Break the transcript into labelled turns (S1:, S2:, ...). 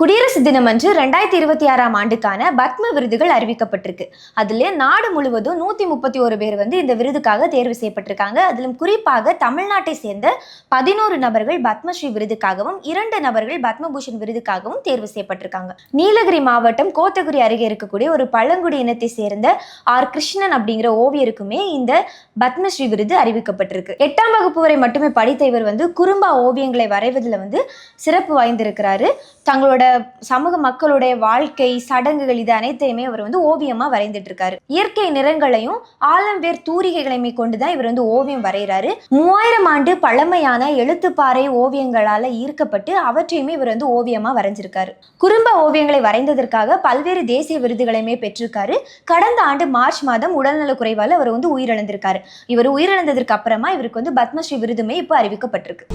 S1: குடியரசு தினம் அன்று ரெண்டாயிரத்தி இருபத்தி ஆறாம் ஆண்டுக்கான பத்ம விருதுகள் அறிவிக்கப்பட்டிருக்கு. அதுல நாடு முழுவதும் நூத்தி முப்பத்தி ஒரு பேர் வந்து இந்த விருதுக்காக தேர்வு செய்யப்பட்டிருக்காங்க. அதிலும் குறிப்பாக தமிழ்நாட்டை சேர்ந்த பதினோரு நபர்கள் பத்மஸ்ரீ விருதுக்காகவும் இரண்டு நபர்கள் பத்மபூஷன் விருதுக்காகவும் தேர்வு செய்யப்பட்டிருக்காங்க. நீலகிரி மாவட்டம் கோத்தகிரி அருகே இருக்கக்கூடிய ஒரு பழங்குடி இனத்தை சேர்ந்த ஆர். கிருஷ்ணன் அப்படிங்கிற ஓவியருக்குமே இந்த பத்மஸ்ரீ விருது அறிவிக்கப்பட்டிருக்கு. எட்டாம் வகுப்பு வரை மட்டுமே படித்த இவர் வந்து குறும்பா ஓவியங்களை வரைவதில் வந்து சிறப்பு வாய்ந்திருக்கிறாரு. தங்களோட சமூக மக்களுடைய வாழ்க்கை சடங்குகள் இது அனைத்தையுமே அவர் வந்து ஓவியமா வரைந்துட்டு இருக்காரு இயற்கை நிறங்களையும் ஆலம்பேர் தூரிகைகளையுமே கொண்டுதான் இவர் வந்து ஓவியம் வரைகிறாரு. மூவாயிரம் ஆண்டு பழமையான எழுத்துப்பாறை ஓவியங்களால ஈர்க்கப்பட்டு அவற்றையுமே இவர் வந்து ஓவியமா வரைஞ்சிருக்காரு. குறும்ப ஓவியங்களை வரைந்ததற்காக பல்வேறு தேசிய விருதுகளையுமே பெற்றிருக்காரு. கடந்த ஆண்டு மார்ச் மாதம் உடல்நல குறைவால் அவர் வந்து உயிரிழந்திருக்காரு. இவர் உயிரிழந்ததற்கு அப்புறமா இவருக்கு வந்து பத்மஸ்ரீ விருதுமே இப்போ அறிவிக்கப்பட்டிருக்கு.